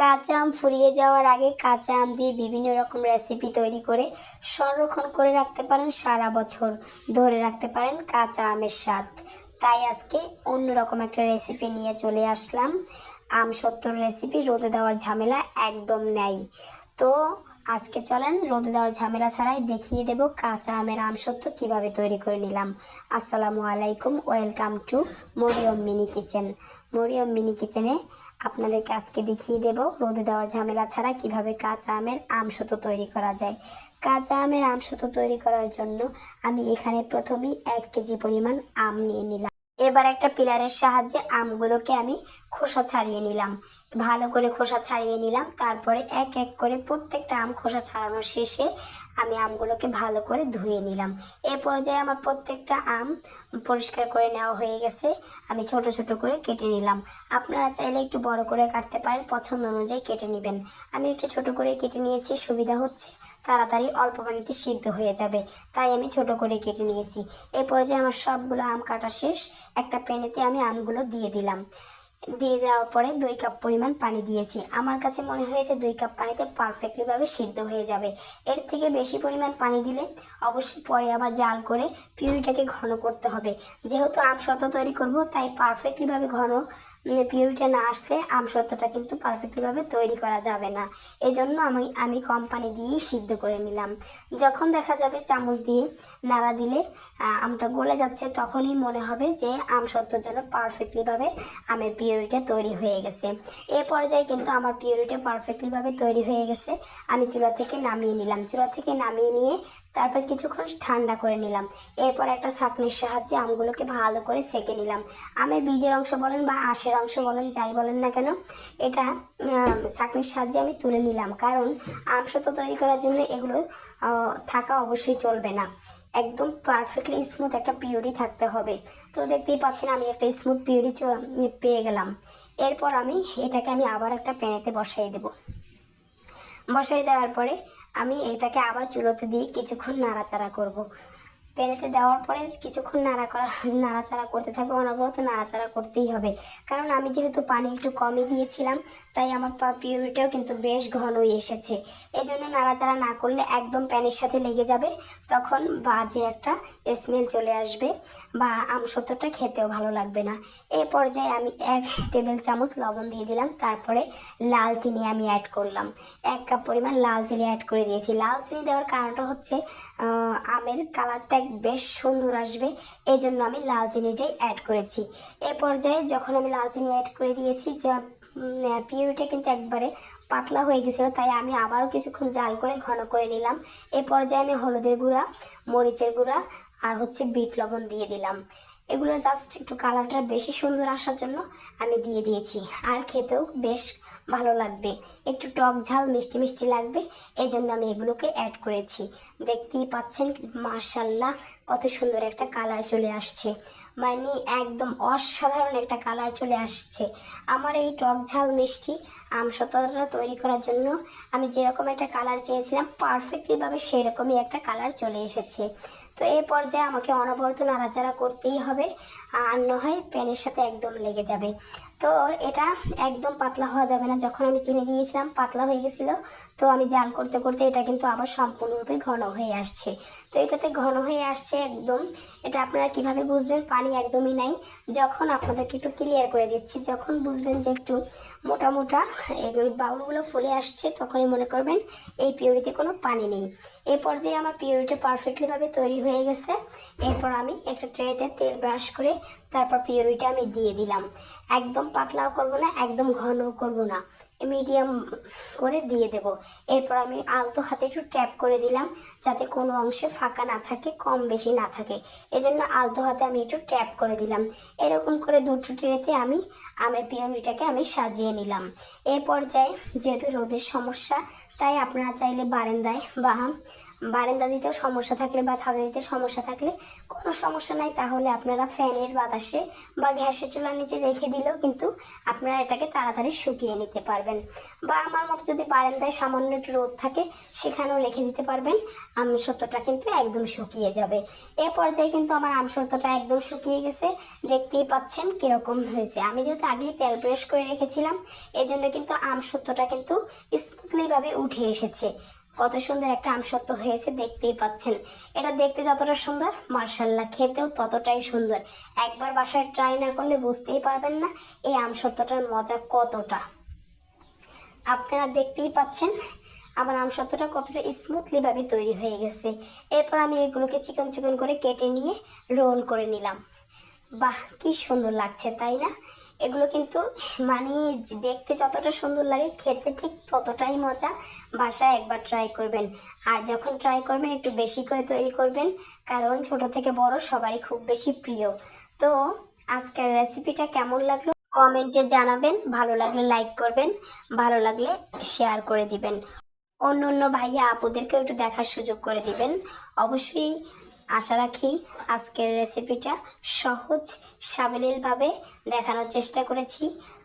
কাঁচা আম ফুরিয়ে যাওয়ার আগে কাঁচা আম দিয়ে বিভিন্ন রকম রেসিপি তৈরি করে সংরক্ষণ করে রাখতে পারেন সারা বছর। ধরে রাখতে পারেন কাঁচা আমের স্বাদ। তাই আজকে অন্যরকম একটা রেসিপি নিয়ে চলে আসলাম। আম সত্তর রেসিপি রোদে দেওয়ার ঝামেলা একদম নেই। তো আজকে চলেন, রোদে দেওয়ার ঝামেলা ছাড়াই দেখিয়ে দেব কাঁচা আমের আমসত্ব কীভাবে তৈরি করে নিলাম। আসসালামু আলাইকুম, welcome to Mariyam mini kitchen. Mariyam mini কিচেনে আপনাদেরকে আজকে দেখিয়ে দেব রোদে দেওয়ার ঝামেলা ছাড়া কীভাবে কাঁচা আমের আমসত্ব তৈরি করা যায়। কাঁচা আমের আমসত্ব তৈরি করার জন্য আমি এখানে প্রথমেই এক কেজি পরিমাণ আম নিয়ে নিলাম। এবার একটা পিলারের সাহায্যে আমগুলোকে আমি খোসা ছাড়িয়ে নিলাম। ভালো করে খোসা ছাড়িয়ে নিলাম। তারপরে এক এক করে প্রত্যেকটা আম খোসা ছাড়ানোর শেষে আমি আমগুলোকে ভালো করে ধুয়ে নিলাম। এ পর্যায়ে আমার প্রত্যেকটা আম পরিষ্কার করে নেওয়া হয়ে গেছে। আমি ছোট ছোট করে কেটে নিলাম। আপনারা চাইলে একটু বড় করে কাটতে পারেন, পছন্দ অনুযায়ী কেটে নেবেন। আমি একটু ছোট করে কেটে নিয়েছি, সুবিধা হচ্ছে তাড়াতাড়ি অল্প পানিতে সিদ্ধ হয়ে যাবে। তাই আমি ছোট করে কেটে নিয়েছি। এ পর্যায়ে আমার সবগুলো আম কাটা শেষ। একটা প্যানেতে আমি আমগুলো দিয়ে দিলাম। দিয়ে দেওয়ার পরে দুই কাপ পরিমাণ পানি দিয়েছি। আমার কাছে মনে হয়েছে দুই কাপ পানিতে পারফেক্টলিভাবে সিদ্ধ হয়ে যাবে। এর থেকে বেশি পরিমাণ পানি দিলে অবশ্যই পরে আবার জাল করে পিউরিটাকে ঘন করতে হবে। যেহেতু আমসত্ব তৈরি করব, তাই পারফেক্টলিভাবে ঘন পিউরিটা না আসলে আমসত্বটা কিন্তু পারফেক্টলিভাবে তৈরি করা যাবে না। এই জন্য আমি আমি কম পানি দিয়েই সিদ্ধ করে নিলাম। যখন দেখা যাবে চামচ দিয়ে নাড়া দিলে আমটা গলে যাচ্ছে, তখনই মনে হবে যে আমসত্বর জন্য পারফেক্টলিভাবে আমের পিউরিটা তৈরি হয়ে গেছে। এ পর্যায়ে কিন্তু আমার পিউরিটা পারফেক্টলিভাবে তৈরি হয়ে গেছে। আমি চুলা থেকে নামিয়ে নিলাম। চুলা থেকে নামিয়ে নিয়ে তারপর কিছুক্ষণ ঠান্ডা করে নিলাম। এরপর একটা ছাঁকনির সাহায্যে আমগুলোকে ভালো করে সেকে নিলাম। আমের বীজের অংশ বলেন বা আঁশের অংশ বলেন, যাই বলেন না কেন, এটা ছাঁকনির সাহায্যে আমি তুলে নিলাম। কারণ আমসত্ব তৈরি করার জন্য এগুলো থাকা অবশ্যই চলবে না। একদম পারফেক্টলি স্মুথ একটা পিউরি থাকতে হবে। তো দেখতেই পাচ্ছেন আমি একটা স্মুথ পিউরি পেয়ে গেলাম। এরপর আমি এটাকে আমি আবার একটা প্যানেতে বসাই দেব। বসাই দেওয়ার পরে আমি এটাকে আবার চুলোতে দিয়ে কিছুক্ষণ নাড়াচাড়া করব। প্যানেতে দেওয়ার পরে কিছুক্ষণ নাড়া করা, নাড়াচাড়া করতে থাকবে। অনবরত নাড়াচাড়া করতেই হবে। কারণ আমি যেহেতু পানি একটু কমই দিয়েছিলাম, তাই আমার পিউরিটাও কিন্তু বেশ ঘনই এসেছে। এই জন্য নাড়াচাড়া না করলে একদম প্যানের সাথে লেগে যাবে। তখন বাজে একটা স্মেল চলে আসবে বা আমসত্বটা খেতেও ভালো লাগবে না। এই পর্যায়ে আমি এক টেবিল চামচ লবণ দিয়ে দিলাম, তারপরে লাল চিনি আমি অ্যাড করলাম। এক কাপ পরিমাণ লাল চিনি অ্যাড করে দিয়েছি। লাল চিনি দেওয়ার কারণটা হচ্ছে আমের কালারটা বেশ সুন্দর আসবে। এই জন্য আমি লাল চিনিটাই অ্যাড করেছি। এ পর্যায়ে যখন আমি লাল চিনি অ্যাড করে দিয়েছি পিউরিটা কিন্তু একবারে পাতলা হয়ে গেছিল, তাই আমি আবারও কিছুক্ষণ জাল করে ঘন করে নিলাম। এ পর্যায়ে আমি হলুদের গুঁড়া, মরিচের গুঁড়া আর হচ্ছে বিট লবণ দিয়ে দিলাম। এগুলো জাস্ট একটু কালারটা বেশি সুন্দর আসার জন্য আমি দিয়ে দিয়েছি। আর খেতেও বেশ ভালো লাগবে। একটু টক ঝাল, মিষ্টি মিষ্টি লাগবে। এই জন্য আমি এগুলোকে অ্যাড করেছি। দেখতেই পাচ্ছেন মার্শাল্লাহ কত সুন্দর একটা কালার চলে আসছে। মানে একদম অসাধারণ একটা কালার চলে আসছে। আমার এই টক ঝাল, মিষ্টি আমসতটা তৈরি করার জন্য আমি যেরকম একটা কালার চেয়েছিলাম পারফেক্টলিভাবে সেরকমই একটা কালার চলে এসেছে। তো এই পর্যায়ে আমাকে অনবরত নাড়াচাড়া করতেই হবে, আর হয় প্যানের সাথে একদম লেগে যাবে। তো এটা একদম পাতলা হওয়া যাবে না, যখন আমি চিনি দিয়েছিলাম, পাতলা হয়ে গেছিল, তো আমি জাল করতে করতে এটা কিন্তু আবার সম্পূর্ণরূপে ঘন হয়ে আসছে। তো এটাতে ঘন হয়ে আসছে একদম, এটা আপনারা কীভাবে বুঝবেন পানি একদমই নাই। যখন আপনাদেরকে একটু ক্লিয়ার করে দিচ্ছি, যখন বুঝবেন যে একটু মোটা মোটা এগুলো বাউলগুলো ফুলে আসছে, তখনই মনে করবেন এই পিওরিতে কোনো পানি নেই। এই পর্যায়ে আমার পিউরিটা পারফেক্টলিভাবে তৈরি হয়ে গেছে। এরপর আমি একটা ট্রেতে তেল ব্রাশ করে তারপর পিওরিটা আমি দিয়ে দিলাম। একদম পাতলাও করব না, একদম ঘনও করব না। মিডিয়াম করে দিয়ে দেব। এরপর আমি আলতো হাতে একটু ট্যাপ করে দিলাম, যাতে কোনো অংশে ফাঁকা না থাকে, কম বেশি না থাকে। এজন্য আলতো হাতে আমি একটু ট্যাপ করে দিলাম। এরকম করে দুটো ট্রেতে আমি আমের পিওরিটাকে আমি সাজিয়ে নিলাম। এ পর্যায়ে যেহেতু রোদের সমস্যা, তাই আপনারা চাইলে বারান্দায় বা বারান্দা দিতেও সমস্যা থাকলে বা ছাদে দিতে সমস্যা থাকলে কোনো সমস্যা নাই, তাহলে আপনারা ফ্যানের বাতাসে বা গ্যাসের চুলার নিচে রেখে দিলেও কিন্তু আপনারা এটাকে তাড়াতাড়ি শুকিয়ে নিতে পারবেন। বা আমার মতো যদি বারান্দায় সামান্য একটু রোদ থাকে, সেখানেও রেখে দিতে পারবেন। আমসত্ত্বটা কিন্তু একদম শুকিয়ে যাবে। এ পর্যায়ে কিন্তু আমার আমসত্ত্বটা একদম শুকিয়ে গেছে। দেখতেই পাচ্ছেন কীরকম হয়েছে। আমি যেহেতু আগেই তেল ব্রাশ করে রেখেছিলাম এই জন্য কিন্তু আমসত্ত্বটা কিন্তু স্মুথলিভাবে উঠে এসেছে। কত সুন্দর একটা আমসত্ত্ব হয়েছে, দেখতেই পাচ্ছেন। এটা দেখতে যতটা সুন্দর মার্শাল্লাহ খেতেও ততটাই সুন্দর। একবার বাসায় ট্রাই না করলে বুঝতেই পারবেন না এই আমসত্ত্বটার মজা কতটা। আপনারা দেখতেই পাচ্ছেন, আমার আমসত্ত্বটা কতটা স্মুথলিভাবে তৈরি হয়ে গেছে। এরপর আমি এগুলোকে চিকন চিকন করে কেটে নিয়ে রোল করে নিলাম। বাহ, কি সুন্দর লাগছে, তাই না? এগুলো কিন্তু মানে দেখতে যতটা সুন্দর লাগে, খেতে ঠিক ততটাই মজা। বাসায় একবার ট্রাই করবেন। আর যখন ট্রাই করবেন, একটু বেশি করে তৈরি করবেন। কারণ ছোট থেকে বড় সবারই খুব বেশি প্রিয়। তো আজকের রেসিপিটা কেমন লাগল? কমেন্টে জানাবেন। ভালো লাগলে লাইক করবেন। ভালো লাগলে শেয়ার করে দিবেন। অন্য অন্য ভাইয়া আপুদেরকেও একটু দেখার সুযোগ করে দিবেন। অবশ্যই আশা রাখি আজকের রেসিপিটা সহজ, সাবলীলভাবে দেখানোর চেষ্টা করেছি।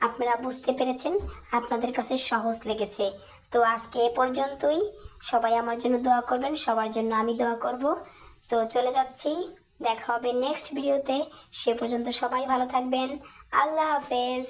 আপনারা বুঝতে পেরেছেন, আপনাদের কাছে সহজ লেগেছে। তো আজকে এ পর্যন্তই। সবাই আমার জন্য দোয়া করবেন, সবার জন্য আমি দোয়া করব। তো চলে যাচ্ছি, দেখা হবে নেক্সট ভিডিওতে সে পর্যন্ত সবাই ভালো থাকবেন। আল্লাহ হাফেজ।